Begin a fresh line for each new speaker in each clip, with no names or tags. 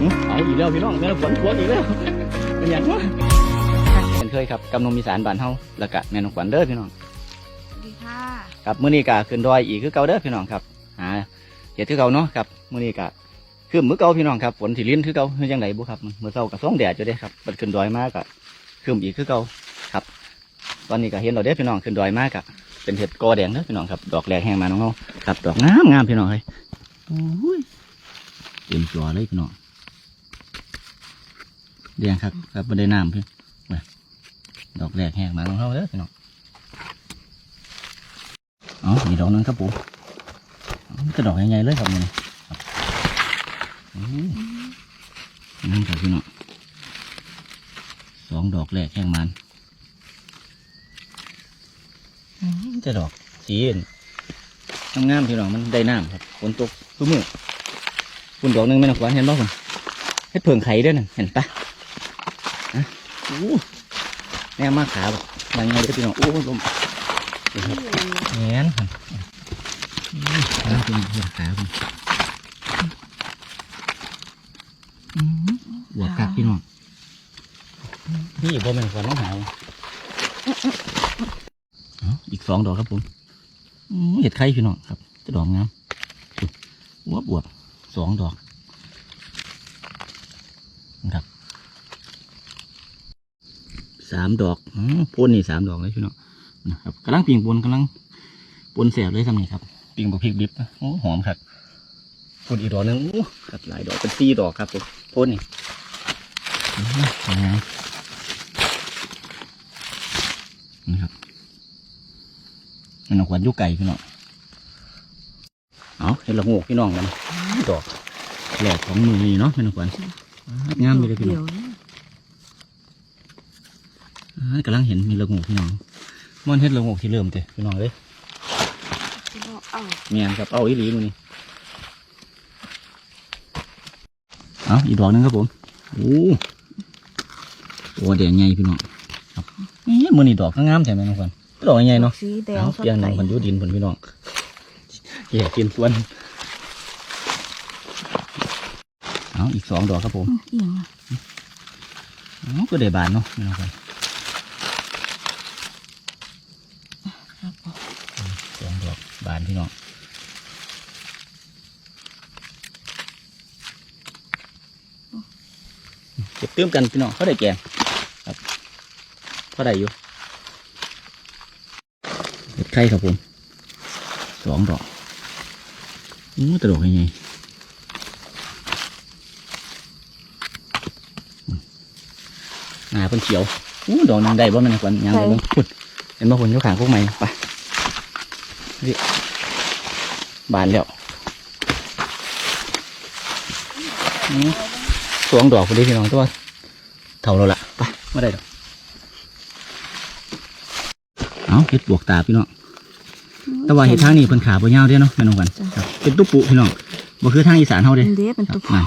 อื้อเอาอีกแล้วพี่น้องแม่นฝนพวกอีกแล้วเป็นหยังวะเป็นเคยครับกำนมมีสารบานเฮาแล้วก็แม่นองขวัญเด้อพี่น้อง
สวัสดีค่ะ
ครับมื้อนี้ก็ขึ้นดอยอีกคือเก่าเด้อพี่น้องครับหาเฮ็ดคือเก่าเนาะครับมื้อนี้ก็คือมื้อเก่าพี่น้องครับฝนสิลิ้นคือเก่าคือจังไดบ่ครับมื้อเช้าก็ส่องแดดอยู่เด้ครับมันขึ้นดอยมากก็คืมอีกคือเก่าครับ ตอนนี้ก็เห็นเราเด้อพี่น้องขึ้นดอยมากก็เป็นเห็ดกอแดงเด้อพี่น้องครับดอกแรกแห้งมาน้องเฮาครับดอกงามงามพี่น้องเฮ้ยโอ้ยเต็มจอเลยพี่น้อง แดงครับครับบ่ได้น้ำพี่เว้ยดอกแรกแห้งมาน้องเฮาเด้อพี่น้องอ๋อมีดอกนึงครับผมอ๋อมันก็ดอกใหญ่ๆเลยครับนี่ครับนั่นครับพี่น้องสองดอกแรกแห้งมันจะดอกสีงามๆพี่น้องมันได้น้ำครับฝนตกทุกมือคุณดอกนึงไม่นกหวานเห็นป่ะคุณให้เพิ่งไข่ด้วยนั่นเห็นปะ อ้แม่มากขาแบบยังไงเด้อพี่น้องโอ้ลมนี่ครับแงนครับนี่เป็นหัวขาคุณหัวกักพี่น้องนี่บ่แม่นฝันน้องหาวเอาอีกสองดอกครับผมอืมเห็ดไข่พี่น้องครับจะดอกงามหัวบวบสองดอกนะครับสามดอกอพ่นนี่สามดอกเลยพี่น้องนะครับกำลังปิ่งปนกำลังปนแสบเลยทำนี่ครับปิ่งบะพริกดิบโอ้หอมครับพ่นอีกดอกหนึงโอ้ครับหลายดอกเป็นสี่ดอกครับผมพ่นนี่นี่ครับมันออกหวนยุไก่พี่น้องเอาเห็นละโงกพี่น้องกันดอกแหลกของมือนี่เนาะเป็นออกหวนงามเลยพี่น้อง
เดี๋ย
กำลังเห็นมีละโงกพี่น้องมันเห็ดละโงกที่เริ่มเตะพี่น้องเลย
พี่น้องเอ้า
เมียนครับเอาอีหลีมือนี่เอาอีกดอกหนึงครับผมโอ้ตัวแดงใหญ่พี่น้องครับนี่มือนี่ดอกก็งามแถมน้องควันดอกใหญ่เนาะ
สีแดง
เอา
สด
เปียงน้องควันอยูดินผลพี่น้องแย่กินสวนเอาอีกสองดอกครับผม
อืมเอียงอะ
เอาก็ได้บานเนาะพี่น้องควั พี่น้องเก็บเติมกันพี่น้องเขาได้แกงครับเขาได้อยู่เห็ดไข่ครับผมสองดอกอู้แตดอกยังไงหน้าเป็นเขียวอู้ดอกหนึงได้บ่แม่นกวนยังได้บ่พุ่นเห็นบ่พุ่นอยู่ข้างพวกใหม่ไปนี่ บานแล้วอืมสองดอกพอดีพี่น้องตัวเท่าเราละไปไม่ได้ดอกเอาเห็ดบวกตาพี่น้องแต่ว่าเห็ดทางนี้เพิ่นขาบ่ยาวเด้เนาะแม่น้องกันครับเป็นตุ๊ปุพี่น้องบ่คือทางอีสานเฮา
เป็
เด้
นเด้เป็น
ครั
ตุ๊
บ
ก
นั่น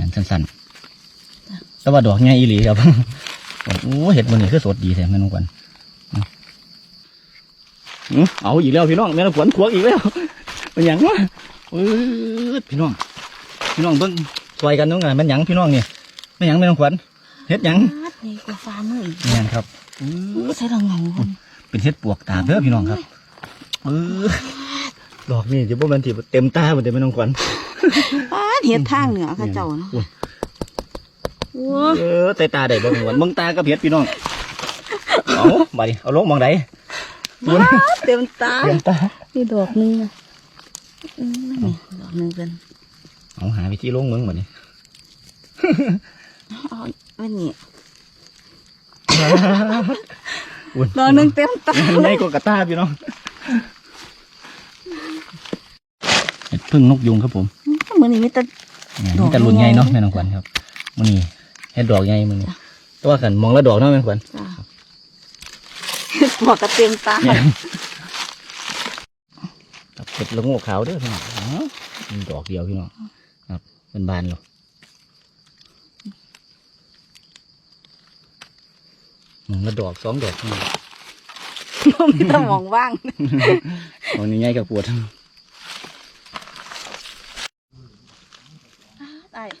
งั้นสั้นๆแต่ว่าดอกใหญ่อีหลีครับโอ้เห็ดมันนี่คือสดดีแท้แม่น้องกันอื้อ เอาอีกแล้วพี่น้องแม่น้องขวัญขวกอีกแล้วเป็นหยังวะเออพี่น้อง พี่น้องเบิ่งซอยกันเน้องกันมันหยังพี่น้องนี่มันหยังแม่น้องขวัญเฮ็ดหยัง
นี่กว่าฟ้ามืออีก
แม่นครับ
อู้ใส่ละเงาคน
เป็นเห็ดปวกตาเด้อพี่น้องครับเออดอกนี่จะบ่แม่นที่เต็มตาบ่เต็มแม่น้องขวัญ
ป้าดเห็ดทางเหนือค่ะเจ้าเนาะ
อุ้ย
โอ้
เออแต่ตาได้บ่เหมือนมึงตากับเห็ดพี่น้องเอามาดิเอาลงมองใดตั วนี้
เต็มตา
เต็มตา
นี่ดอกหนึงอะอืมนี่ดอกหนึงเป็น
เอาหาวิธีลงมึงมาดิ
เอาไว้นี่
อุ่น
ดอกหนึงเต็มตา
ใหญ่กว่ากระตาพี่น้องเห็ดพึ่งนกยุงครับผม
มือนี้มีแต่
เนี่ย
ดอก
มีแต่รุ่นใหญ่เนาะ
ใหญ่
แม่น้องขวัญครับมื้อนี้เห็ดดอกใหญ่มื้อนี้แต่ว่ากันมองแล้วดอกเนาะแม่น้องขวัญ
จ้าเห็ดปวกก็เต็มตา
เนี่ยครับเห็ดละโงกขาวเด้อพี่น้องอ๋อมีดอกเดียวพี่น้องครับเป็นบานหรอมองละดอกสองดอกพี่น้อง
มีแต่หมองว่าง
ตอนนี้ง่ายกับปวด
ไอ้
หึ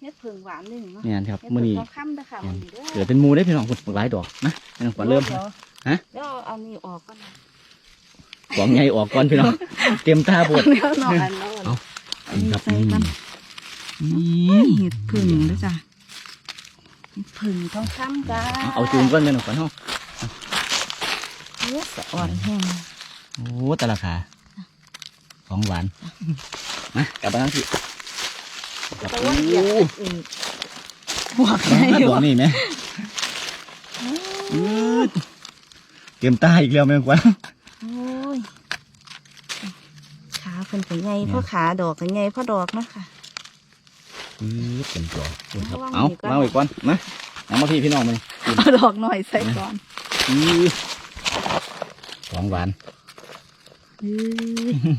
เฮ็ดเพิ่งหวานด้วยเนาะ
เนี่ยครับ
เฮ็ด
มื้อ
เพิ่ง
นี้
ทองคำเด้อค่ะมื้อนี้เด้อ
เกิดเป็นหมูได้พี่น้องคุณหลายดอกนะพี่น้องขวัญเริ่ม
ดี๋ยว
ฮะ
เดี๋ยวเอานี่ออกก่อนนะ
ของใหญ่ออกก่อนพี่น้องเตรียมตาบวช
เดี๋ยวหน่อยอันนั้น
เอา
อันนี้
ครับ
ใส่กัน
นี่
เห็ดผึ่งด้วยจ้ะเห็ดผึ่งทองคำจ้า
เอาจูงก่อนพี่น้องขวัญเฮา
เนื้อสะอ่อนแห้ง
โอ้แต่ละขาของหวานมากลับมาทั้งที่กลับ
แต่
โอ้
ว่าเหยียบอีกบวกไง
ดอกนี่ไหมอืดเตรียมตาอีกแล้วแม่งขวัญ
โอ้ยขาเพิ่นเป็นไงพ่อขาดอกเป็นไงพ่อดอกเนาะค่ะ
อืดเป็นตัวครับ
วาง
เอา
ไว้ก่อน
มาไว้ก่อนมาเอามาพี่พี่น้องมา
เอาดอกหน่อยใส่ก่อน
อืดของหวาน
อื้อ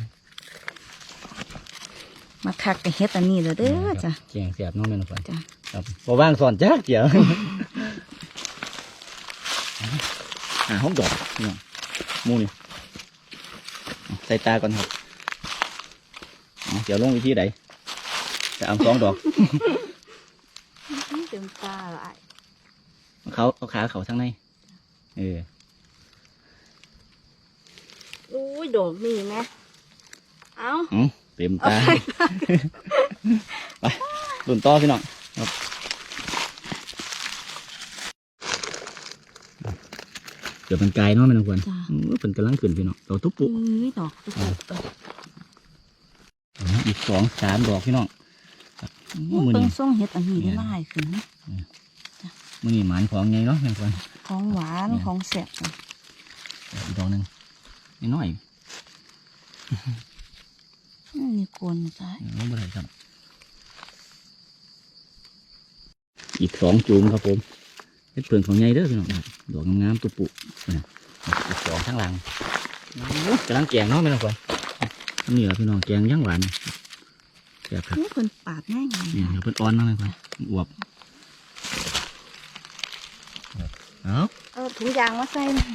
มาคักกับเฮ็ดอันนี้เลยเด้อจ้ะ
แกงเสียบน้องแม่นขวัญ
จ้ะ
ครับพอว่างสอนจ้าเกี่ยวหาห้องดอกพี่น้องหมูนี่เอาใส่ตาก่อนครับเอาเดี๋ยวลงวิธีใดจะเอาสองดอก
เต็มตาละไอ้
เขาเอาขาเขาทั้งในเออ
อุ้ยดอกนี่แม่เอา
เอาเต็มตา ไปดุนต่อพี่น้องครับเดี๋ยวมันกลายเนาะแม่นควร
จ้ะ
อือเป็นกำลังขึ้นพี่น้องเราทุบปุ๊
อุ้ยดอกตุ๊กตา
เอาอีกสองสามดอกพี่น้องครับโอ้มือ
เบิ่ง
นี้
ส่งเฮ็ดอันนี้ได้หลายขึ้นนะ
มือนี้หมานของไงเนาะแม่นควร
ของหวาน
เนี่ย
ของแซ่บจ้ะ
อีกดอกหนึ่งน้อย
อื มนี่กวนนะจ้ะ
ๆเอาบ่ได้ครับ อีกสองจูมครับผมเฮ็ดเพิ่งของไงเด้อพี่น้องดอกงามๆตุปุเนี่ยอีกสองข้างหลังโอ้กำลังแกงเนาะแม่นควรนี่แหละพี่น้องแกงย่างหวานแซ่บครับ
นี่เพิ่นปาดง่ายไง
เนี่ยเดี๋ยวเพิ่นอ่อนมากเลยควรอวบเอา
เอาถุงยางมาใส่หน่อย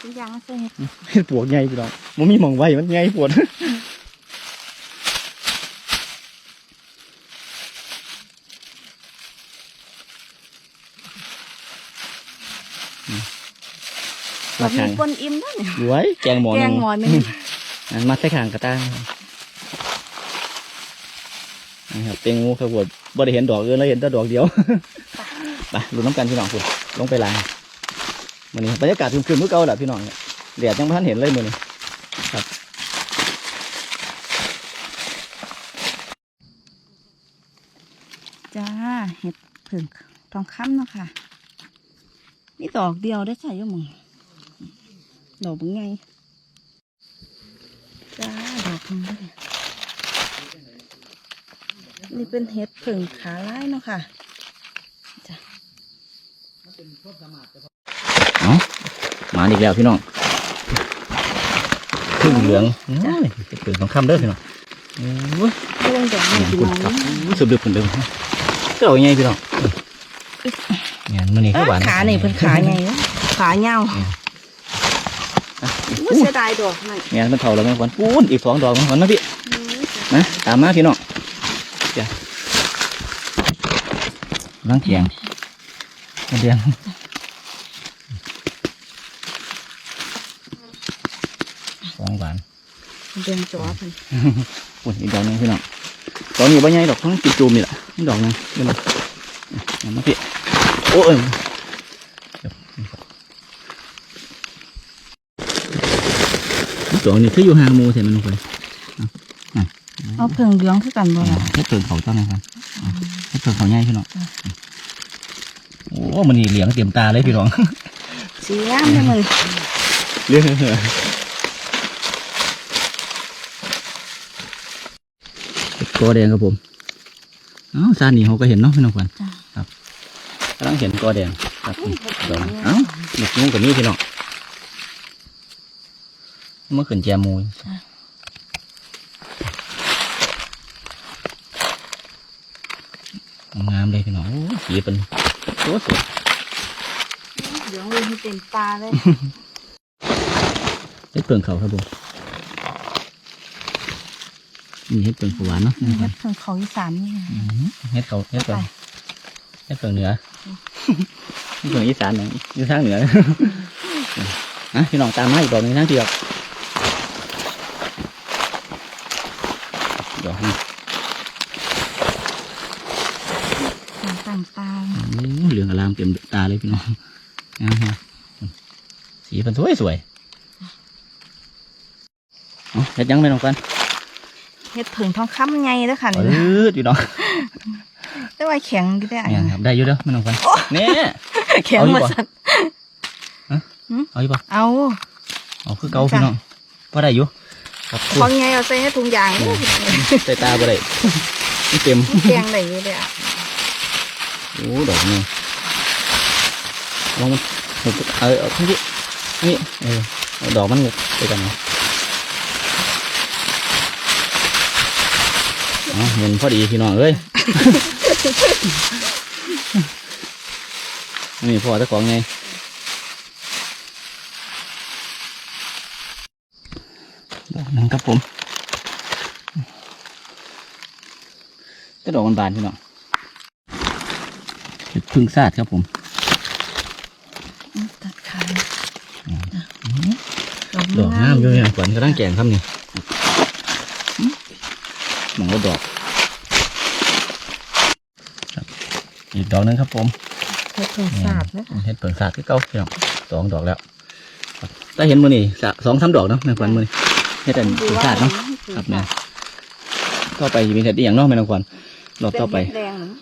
ถุงยางมาใส่เฮ็ด
เห็ดปวกใหญ่พี่น้องมันมีหมองไว้มันใหญ่ปวด
ดอกนี้ปนอิ่มแล้วเนี่ย
รวยแกงหมอ
แก
นึ
ง
ง
หมอหนึง
อันมาใส่ขางกระตางนะครับเต็งงูครับปวดบ่ได้เห็นดอกอื่นแล้วเห็นแต่ดอกเดียวไปลุ้นน้ำกันพี่น้องคุณลงไปล้างมันนี้บรรยากาศคืนๆเมื่อเก่าแหละพี่น้องเนี่ยแดดยังไม่ทันเห็นเลยมือนี้ครับ
จ้าเห็ดผึ่งทองคำเนาะค่ะนี่ดอกเดียวได้ใส่ยังมึง ดอกเป็นไงจ้าดอกนึงได้นี่เป็นเห็ดผึ่งขาลายเนาะค่ะจ้า
เอามาอีกแล้วพี่น้องครึ่งเหลืองโอ้ยเห็ดเปลือกทองคำเด้อพี่น้องโอ้ย
เรื่องดอกนี้พี่น้อง
รู้สึกดึกเหมือนเดิมก็เอาไงพี่น้องเนี่ยมันนี่
เอ้
ก็หวาน
ขาเนี่ยเป็นขาไงวะขาเงา ไม่เสียดายดอกนั่น
เนี่ยมันเท่าแล้วแม่ขวัญปูนอีกสองดอกแม่ขวัญนะพี่นะตามมาพี่น้องจ้ะล้างแขงมาเดียงสองหวาน
เดินจอเพิ่น
ปุ่นอีกดอกหนึงพี่น้องดอกนี้บ่ใหญ่ดอกต้องกินจูมนี่แหละนี่ดอกหนึงเดี๋ยวมาเอามาพี่โอ้เอ้ยเดี๋ยวนี่ครับ ดอกนี้คืออยู่ห่างหมูใช่ไหมน้องคน
เอาเพิ่งเหลืองคือกันบ่ล่ะ
ให้เติมเขาเจ้าหน่อยครับให้เติมเขาใหญ่พี่น้องโอ้มันนี่เหลียงเตรียมตาเลยพี่น้อง
สีงามเลยมึง
เรื่องเหอะกอแดงครับผมเอ้าซานี่เขาก็เห็นเนาะพี่น้องควัน
จ้ากำ
ลังเห็นกอแดงครับดอกเอ้าหนุกนุ่งกว่านี้พี่น้อง เมื่อขืนแจมูยงามเลยพี่น้องโอ้สีเป็นตัวสวย
เหลืองเลยให้เต็มตาเลย
ได้เปลืองเขาครับผมนี่เฮ็ดเปิงขวานเนาะ
เฮ็ดเพิ่งเขาอีสานนี่ค่ะ
อืมเฮ็ดเขาเฮ็ด
ไป
เปิงเฮ็ดเปิงเหนือเฮ็ดเปิงอีสานหนึ่งอยู่ทางเหนืออะพี่น้องตามมาอีกดอกหนึงทางที่ดอก ดอกนี้
ต่างตา
โอ้เหลืองอลามเต็มตาเลยพี่น้องนะฮะสีมันสวยสวยเอาเฮ็ดยังไม่น้องกัน
เฮ็ดเพิ่งทองคำไงเด้อค่ะ
เอ
นี่นะ
อพี่น้อง
แต่ว่าแข็งอยู่ได้อ
เนี่ยครับได้อยู่เด้อไม่น้องกันเนี่ย
แข็ง
เอาอยู่
มา
บ่
สั่น
เอาอีกปะ
เอา
เอาคือเก่าพี่น้องพอได้อยู่ครับ
ของไงเอาใส่ให้ถุงยางเด้อ
ใส่ตาบ่ได้มันเต็ม
แข็งได้อยู่เด้อ
โอ้ดอกนี่ลองมันเออเอาทั้งที่นี่เออเอาดอกมันไปกันเนาะเอาเห็นพอดีพี่น้องเอ้ยนี่พอเจ้าของไงดอกหนึงครับ ผม ก็ดอกมันบานพี่น้องเห็ดพึ่งซาดครับผม
ตัดขา
ดอกงามอยู่เนี่ยขวัญกระด้างแกงครับนี่หมองว่าดอกครับอีกดอกหนึงครับผม
เฮ็ดเพิ่งสาดเด้อ
เห็ดเปิงสาดคือเก่าพี่น้องสองดอกแล้วครับถ้าเห็นมือนี่สะสองสามดอกเนาะแม่ขวัญมือนี่ เห็ดอันเปิงสาดเนาะครับเนี่ยต่อไปจะมีเห็ดอีกอย่างเนาะแม่นางขวัญรอบต่อไป
แดงเนาะ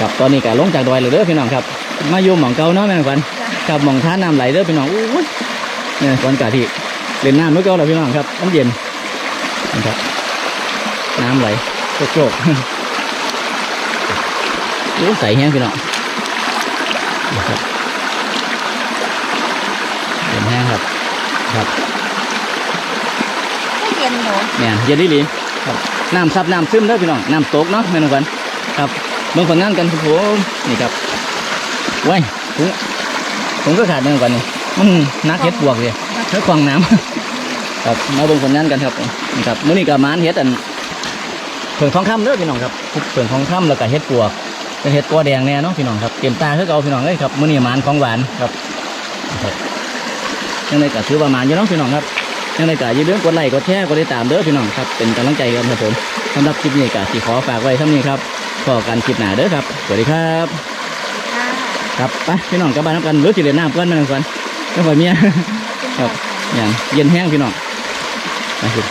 ครับตอนนี้ก็ลงจากดอยเลยเด้อพี่น้องครับ มาอยู่หมองเก่าเนาะแม่นางขวัญกับหมองท่าน้ำไหลเด้อพี่น้องอู้ยเนี่ยขวัญกะทิเล่นน้ำเมื่อเก่าแล้วพี่น้องครับน้ำเย็นนะครับน้ำไหลโชกๆโอ้ใสแห้งพี่น้องนะครับเย็นแห้งครับ ครับ
เย็นเนาะ
เนี่ยเย็นดีหลีครับน้ำซับน้ำซึมเด้อพี่น้องน้ำตกเนาะแม่นองกันครับเบิ่งผลงานกันครับผมนี่ครับไว้ยผมผมก็ขาดแม่นองกันนี่มันนักเฮ็ดบวกเลยเฮ็ดควางน้ำครับมาเบิ่งผลงานกันครับนี่ครับมื้อนี้ก็มานเฮ็ดอันเผิงทองคำเด้อพี่น้องครับเผิงทองคำแล้วก็เฮ็ดปวกเป็นเฮ็ดปัวแดงแน่เนาะพี่น้องครับเต็มตาคือเก่าพี่น้องเอ้ยครับมื้อนี้มานของหวานครับครับ ยังไงก็ถือว่ามานอยู่เนาะพี่น้องครับยังไงก็อย่าลืมกดไลค์กดแชร์กดติดตามเด้อพี่น้องครับเป็นกำลังใจกันครับผมสำหรับคลิปนี้ก็สิขอฝากไว้เท่านี้ครับพอกันคลิปหน้าเด้อครับสวัสดีครับ
ค่ะ
ครับไปพี่น้องกลับบ้านน้ำกันหรือสิเล่นน้ำกันมาหนึ่งก่อนแล้วไปเมียครับอย่างเย็นแห้งพี่น้องไปสิ